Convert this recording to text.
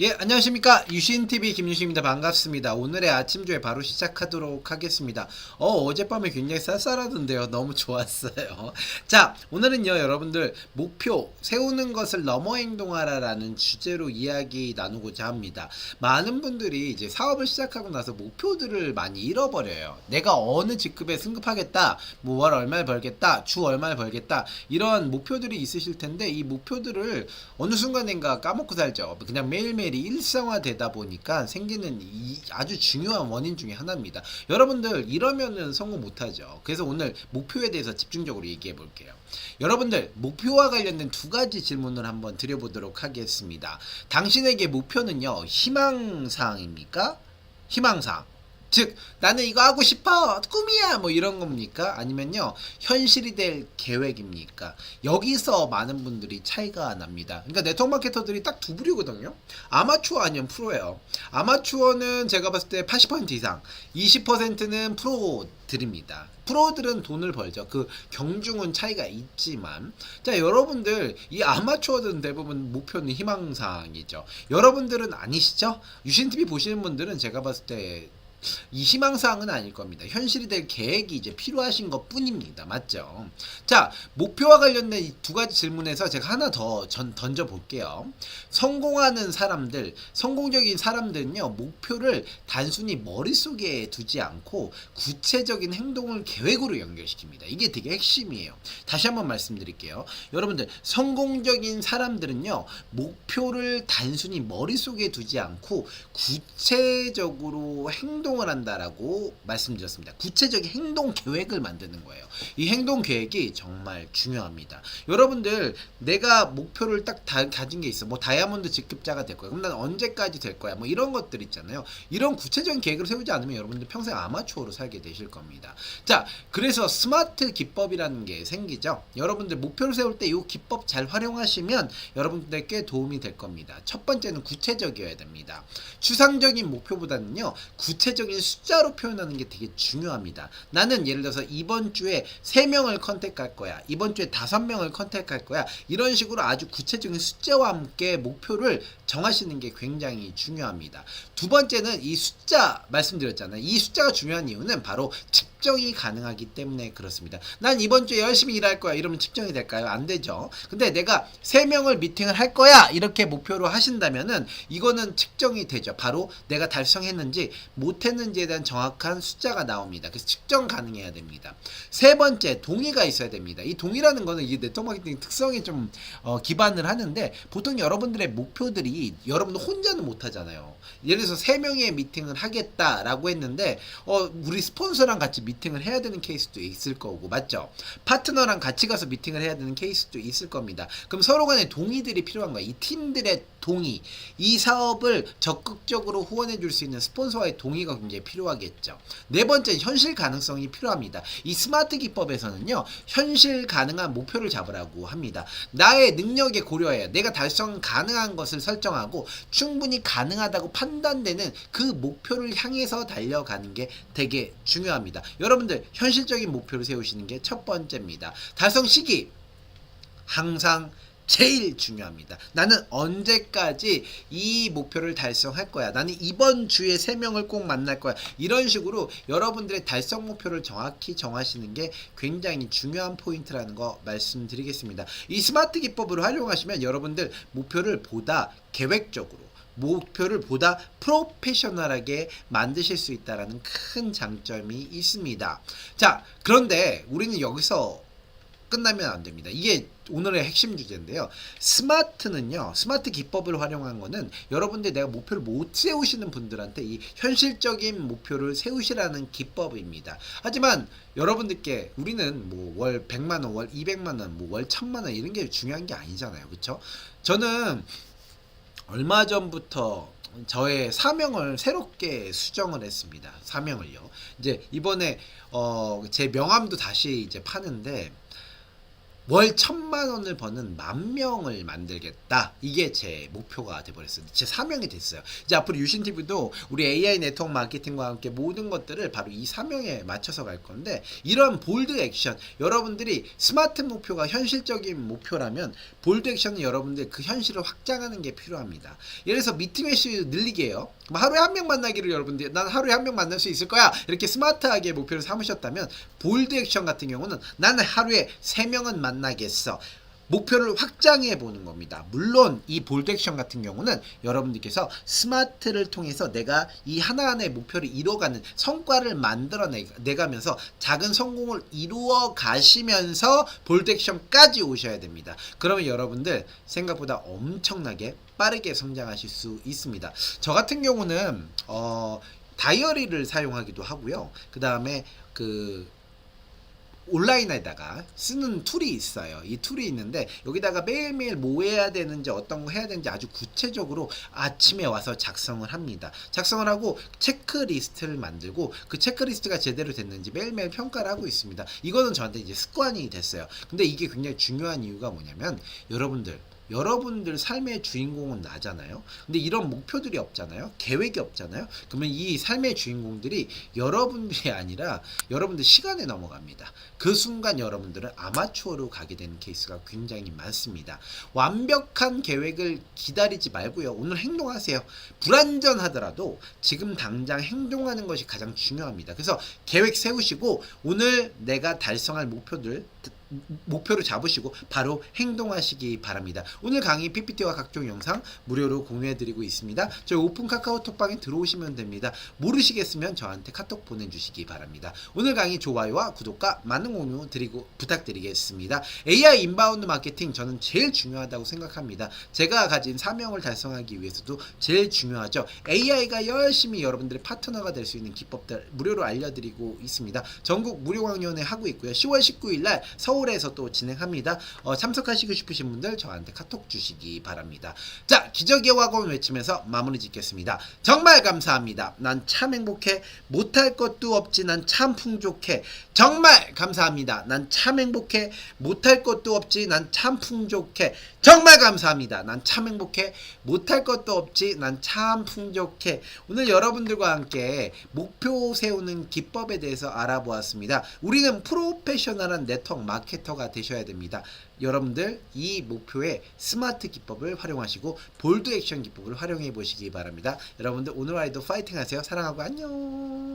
예, 안녕하십니까. 유신TV 김유신입니다. 반갑습니다. 오늘의 아침조회 바로 시작하도록 하겠습니다. 어, 어젯밤에 굉장히 쌀쌀하던데요. 너무 좋았어요. 자, 오늘은요, 여러분들, 목표, 세우는 것을 넘어 행동하라라는 주제로 이야기 나누고자 합니다. 많은 분들이 이제 사업을 시작하고 나서 목표들을 많이 잃어버려요. 내가 어느 직급에 승급하겠다, 뭐 월 얼마를 벌겠다, 주 얼마를 벌겠다, 이런 목표들이 있으실 텐데, 이 목표들을 어느 순간인가 까먹고 살죠. 그냥 매일매일 이 일상화되다 보니까 생기는 이 아주 중요한 원인 중에 하나입니다. 여러분들 이러면은 성공 못하죠. 그래서 오늘 목표에 대해서 집중적으로 얘기해 볼게요. 여러분들 목표와 관련된 두 가지 질문을 한번 드려보도록 하겠습니다. 당신에게 목표는요 희망사항입니까? 희망사항. 즉 나는 이거 하고 싶어. 꿈이야. 뭐 이런 겁니까? 아니면요 현실이 될 계획입니까? 여기서 많은 분들이 차이가 납니다. 그러니까 네트워크 마케터들이 딱 두 부류거든요. 아마추어 아니면 프로예요. 아마추어는 제가 봤을 때 80% 이상 20%는 프로들입니다. 프로들은 돈을 벌죠. 그 경중은 차이가 있지만. 자 여러분들 이 아마추어들은 대부분 목표는 희망사항이죠. 여러분들은 아니시죠? 유신TV 보시는 분들은 제가 봤을 때 이 희망사항은 아닐 겁니다. 현실이 될 계획이 이제 필요하신 것 뿐입니다. 맞죠? 자, 목표와 관련된 이 두 가지 질문에서 제가 하나 더 전, 던져볼게요. 성공하는 사람들, 성공적인 사람들은요, 목표를 단순히 머릿속에 두지 않고 구체적인 행동을 계획으로 연결시킵니다. 이게 되게 핵심이에요. 다시 한번 말씀드릴게요. 여러분들, 성공적인 사람들은요, 목표를 단순히 머릿속에 두지 않고 구체적으로 행동 을 한다라고 말씀드렸습니다. 구체적인 행동 계획을 만드는 거예요. 이 행동 계획이 정말 중요합니다. 여러분들 내가 목표를 딱 다, 가진 게 있어. 뭐 다이아몬드 직급자가 될 거야. 그럼 난 언제까지 될 거야? 뭐 이런 것들 있잖아요. 이런 구체적인 계획을 세우지 않으면 여러분들 평생 아마추어로 살게 되실 겁니다. 자, 그래서 스마트 기법이라는 게 생기죠. 여러분들 목표를 세울 때 이 기법 잘 활용하시면 여러분들께 도움이 될 겁니다. 첫 번째는 구체적이어야 됩니다. 추상적인 목표보다는요, 구체 적인 숫자로 표현하는 게 되게 중요합니다. 나는 예를 들어서 이번 주에 3명을 컨택할 거야. 이번 주에 5명을 컨택할 거야. 이런 식으로 아주 구체적인 숫자와 함께 목표를 정하시는 게 굉장히 중요합니다. 두 번째는 이 숫자 말씀드렸잖아요. 이 숫자가 중요한 이유는 바로 측정이 가능하기 때문에 그렇습니다. 난 이번 주에 열심히 일할 거야. 이러면 측정이 될까요? 안 되죠. 근데 내가 3명을 미팅을 할 거야. 이렇게 목표로 하신다면은 이거는 측정이 되죠. 바로 내가 달성했는지 못했는지에 대한 정확한 숫자가 나옵니다. 그래서 측정 가능해야 됩니다. 세 번째, 동의가 있어야 됩니다. 이 동의라는 거는 이 네트워크 마케팅 특성에 좀 어, 기반을 하는데 보통 여러분들의 목표들이 여러분 혼자는 못 하잖아요. 예를 들어서 세 명의 미팅을 하겠다라고 했는데 어, 우리 스폰서랑 같이 미팅을 해야 되는 케이스도 있을 거고 맞죠? 파트너랑 같이 가서 미팅을 해야 되는 케이스도 있을 겁니다. 그럼 서로 간에 동의들이 필요한 거야. 이 팀들의 동의, 이 사업을 적극적으로 후원해 줄 수 있는 스폰서와의 동의가 굉장히 필요하겠죠. 네 번째, 현실 가능성이 필요합니다. 이 스마트 기법에서는요, 현실 가능한 목표를 잡으라고 합니다. 나의 능력에 고려해야 내가 달성 가능한 것을 설정하고 충분히 가능하다고 판단되는 그 목표를 향해서 달려가는 게 되게 중요합니다. 여러분들, 현실적인 목표를 세우시는 게 첫 번째입니다. 달성 시기, 항상 제일 중요합니다. 나는 언제까지 이 목표를 달성할 거야. 나는 이번 주에 세 명을 꼭 만날 거야. 이런 식으로 여러분들의 달성 목표를 정확히 정하시는 게 굉장히 중요한 포인트라는 거 말씀드리겠습니다. 이 스마트 기법을 활용하시면 여러분들 목표를 보다 계획적으로 목표를 보다 프로페셔널하게 만드실 수 있다라는 큰 장점이 있습니다. 자, 그런데 우리는 여기서 끝나면 안 됩니다. 이게 오늘의 핵심 주제인데요. 스마트는요, 스마트 기법을 활용한 거는 여러분들 내가 목표를 못 세우시는 분들한테 이 현실적인 목표를 세우시라는 기법입니다. 하지만 여러분들께 우리는 뭐 월 100만 원, 월 200만 원, 뭐 월 1000만 원 이런 게 중요한 게 아니잖아요. 그렇죠? 저는 얼마 전부터 저의 사명을 새롭게 수정을 했습니다. 사명을요. 이제 이번에 어, 제 명함도 다시 이제 파는데 월 천만 원을 버는 만 명을 만들겠다. 이게 제 목표가 돼버렸어요. 제 사명이 됐어요. 이제 앞으로 유신 TV도 우리 AI 네트워크 마케팅과 함께 모든 것들을 바로 이 사명에 맞춰서 갈 건데 이런 볼드 액션 여러분들이 스마트 목표가 현실적인 목표라면 볼드 액션은 여러분들 그 현실을 확장하는 게 필요합니다. 예를 들어서 미팅 횟수 늘리기예요. 뭐 하루에 한 명 만나기를 여러분들 난 하루에 한 명 만날 수 있을 거야 이렇게 스마트하게 목표를 삼으셨다면 볼드 액션 같은 경우는 나는 하루에 세 명은 만 나겠어. 목표를 확장해 보는 겁니다. 물론 이 볼드 액션 같은 경우는 여러분들께서 스마트를 통해서 내가 이 하나하나의 목표를 이루어가는 성과를 만들어 내가면서 작은 성공을 이루어 가시면서 볼드 액션까지 오셔야 됩니다. 그러면 여러분들 생각보다 엄청나게 빠르게 성장하실 수 있습니다. 저 같은 경우는 어 다이어리를 사용하기도 하고요. 그 다음에 그 온라인에다가 쓰는 툴이 있어요. 이 툴이 있는데 여기다가 매일매일 뭐 해야 되는지 어떤 거 해야 되는지 아주 구체적으로 아침에 와서 작성을 합니다. 작성을 하고 체크리스트를 만들고 그 체크리스트가 제대로 됐는지 매일매일 평가를 하고 있습니다. 이거는 저한테 이제 습관이 됐어요. 근데 이게 굉장히 중요한 이유가 뭐냐면 여러분들 여러분들 삶의 주인공은 나잖아요. 근데 이런 목표들이 없잖아요. 계획이 없잖아요. 그러면 이 삶의 주인공들이 여러분들이 아니라 여러분들 시간에 넘어갑니다. 그 순간 여러분들은 아마추어로 가게 되는 케이스가 굉장히 많습니다. 완벽한 계획을 기다리지 말고요. 오늘 행동하세요. 불안전하더라도 지금 당장 행동하는 것이 가장 중요합니다. 그래서 계획 세우시고 오늘 내가 달성할 목표들 목표를 잡으시고 바로 행동하시기 바랍니다. 오늘 강의 PPT와 각종 영상 무료로 공유해드리고 있습니다. 저희 오픈 카카오톡방에 들어오시면 됩니다. 모르시겠으면 저한테 카톡 보내주시기 바랍니다. 오늘 강의 좋아요와 구독과 많은 공유 드리고 부탁드리겠습니다. AI 인바운드 마케팅 저는 제일 중요하다고 생각합니다. 제가 가진 사명을 달성하기 위해서도 제일 중요하죠. AI가 열심히 여러분들의 파트너가 될 수 있는 기법들 무료로 알려드리고 있습니다. 전국 무료 강연회 하고 있고요. 10월 19일 날 서울 에서 또 진행합니다. 어, 참석하시고 싶으신 분들 저한테 카톡 주시기 바랍니다. 자, 기적의 와gon 외치면서 마무리 짓겠습니다. 정말 감사합니다. 난 참 행복해. 못할 것도 없지. 난 참 풍족해. 정말 감사합니다. 난 참 행복해. 못할 것도 없지. 난 참 풍족해. 정말 감사합니다. 난 참 행복해. 못할 것도 없지. 난 참 풍족해. 오늘 여러분들과 함께 목표 세우는 기법에 대해서 알아보았습니다. 우리는 프로페셔널한 네트워크 마케터가 되셔야 됩니다. 여러분들 이 목표에 스마트 기법을 활용하시고 볼드 액션 기법을 활용해 보시기 바랍니다. 여러분들 오늘 하루도 파이팅 하세요. 사랑하고 안녕.